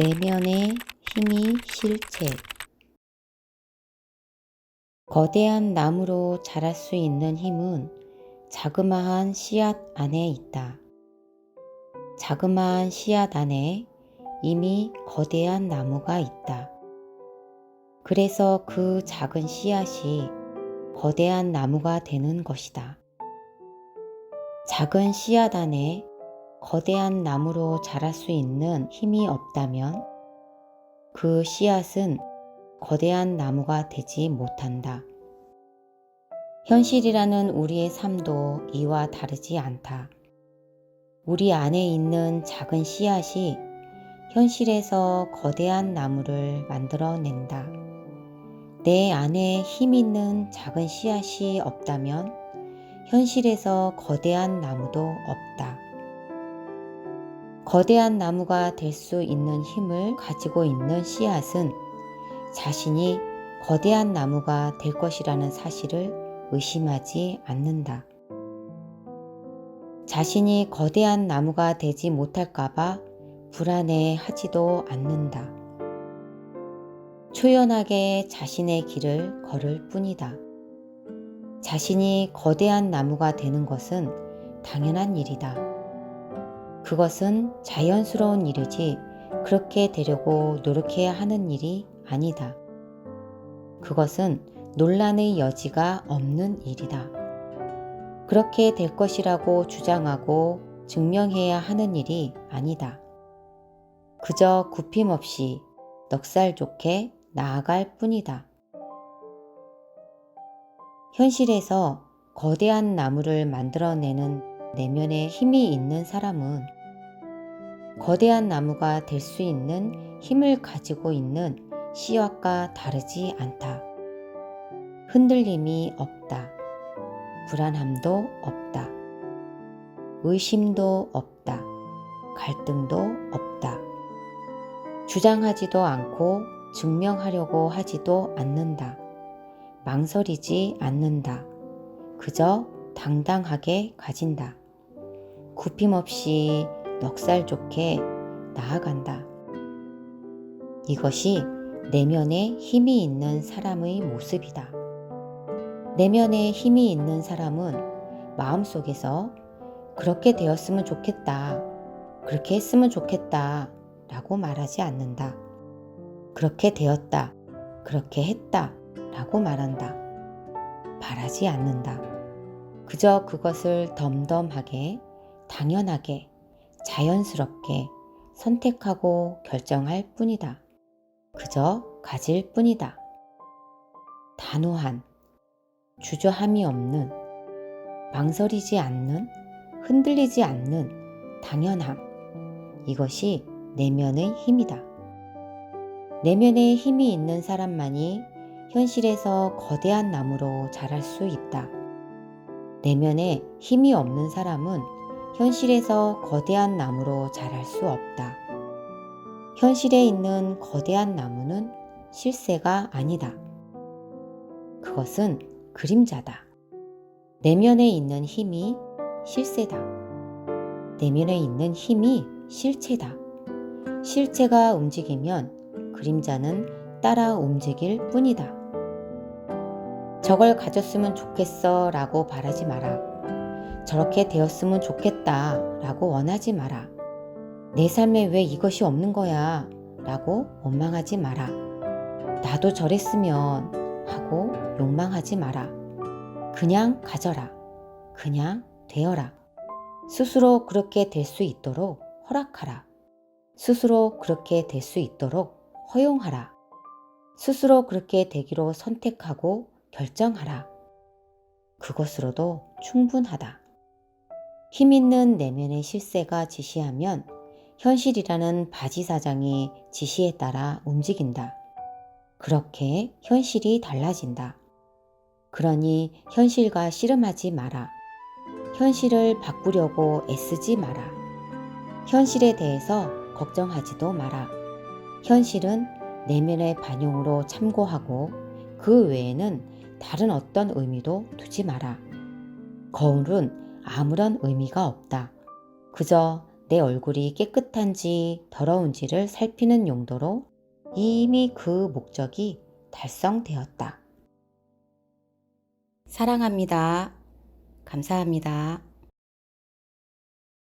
내면의 힘이 실체. 거대한 나무로 자랄 수 있는 힘은 자그마한 씨앗 안에 있다. 자그마한 씨앗 안에 이미 거대한 나무가 있다. 그래서 그 작은 씨앗이 거대한 나무가 되는 것이다. 작은 씨앗 안에 거대한 나무로 자랄 수 있는 힘이 없다면 그 씨앗은 거대한 나무가 되지 못한다. 현실이라는 우리의 삶도 이와 다르지 않다. 우리 안에 있는 작은 씨앗이 현실에서 거대한 나무를 만들어낸다. 내 안에 힘 있는 작은 씨앗이 없다면 현실에서 거대한 나무도 없다. 거대한 나무가 될 수 있는 힘을 가지고 있는 씨앗은 자신이 거대한 나무가 될 것이라는 사실을 의심하지 않는다. 자신이 거대한 나무가 되지 못할까봐 불안해 하지도 않는다. 초연하게 자신의 길을 걸을 뿐이다. 자신이 거대한 나무가 되는 것은 당연한 일이다. 그것은 자연스러운 일이지 그렇게 되려고 노력해야 하는 일이 아니다. 그것은 논란의 여지가 없는 일이다. 그렇게 될 것이라고 주장하고 증명해야 하는 일이 아니다. 그저 굽힘 없이 넉살 좋게 나아갈 뿐이다. 현실에서 거대한 나무를 만들어내는 내면에 힘이 있는 사람은 거대한 나무가 될 수 있는 힘을 가지고 있는 씨앗과 다르지 않다. 흔들림이 없다. 불안함도 없다. 의심도 없다. 갈등도 없다. 주장하지도 않고 증명하려고 하지도 않는다. 망설이지 않는다. 그저 당당하게 가진다. 굽힘 없이 넉살 좋게 나아간다. 이것이 내면에 힘이 있는 사람의 모습이다. 내면에 힘이 있는 사람은 마음속에서 그렇게 되었으면 좋겠다. 그렇게 했으면 좋겠다. 라고 말하지 않는다. 그렇게 되었다. 그렇게 했다. 라고 말한다. 바라지 않는다. 그저 그것을 덤덤하게, 당연하게, 자연스럽게 선택하고 결정할 뿐이다. 그저 가질 뿐이다. 단호한, 주저함이 없는, 망설이지 않는, 흔들리지 않는 당연함. 이것이 내면의 힘이다. 내면에 힘이 있는 사람만이 현실에서 거대한 나무로 자랄 수 있다. 내면에 힘이 없는 사람은 현실에서 거대한 나무로 자랄 수 없다. 현실에 있는 거대한 나무는 실세가 아니다. 그것은 그림자다. 내면에 있는 힘이 실세다. 내면에 있는 힘이 실체다. 실체가 움직이면 그림자는 따라 움직일 뿐이다. 저걸 가졌으면 좋겠어 라고 바라지 마라. 저렇게 되었으면 좋겠다 라고 원하지 마라. 내 삶에 왜 이것이 없는 거야 라고 원망하지 마라. 나도 저랬으면 하고 욕망하지 마라. 그냥 가져라. 그냥 되어라. 스스로 그렇게 될 수 있도록 허락하라. 스스로 그렇게 될 수 있도록 허용하라. 스스로 그렇게 되기로 선택하고 결정하라. 그것으로도 충분하다. 힘 있는 내면의 실세가 지시하면 현실이라는 바지 사장이 지시에 따라 움직인다. 그렇게 현실이 달라진다. 그러니 현실과 씨름하지 마라. 현실을 바꾸려고 애쓰지 마라. 현실에 대해서 걱정하지도 마라. 현실은 내면의 반영으로 참고하고 그 외에는 다른 어떤 의미도 두지 마라. 거울은 아무런 의미가 없다. 그저 내 얼굴이 깨끗한지 더러운지를 살피는 용도로 이미 그 목적이 달성되었다. 사랑합니다. 감사합니다.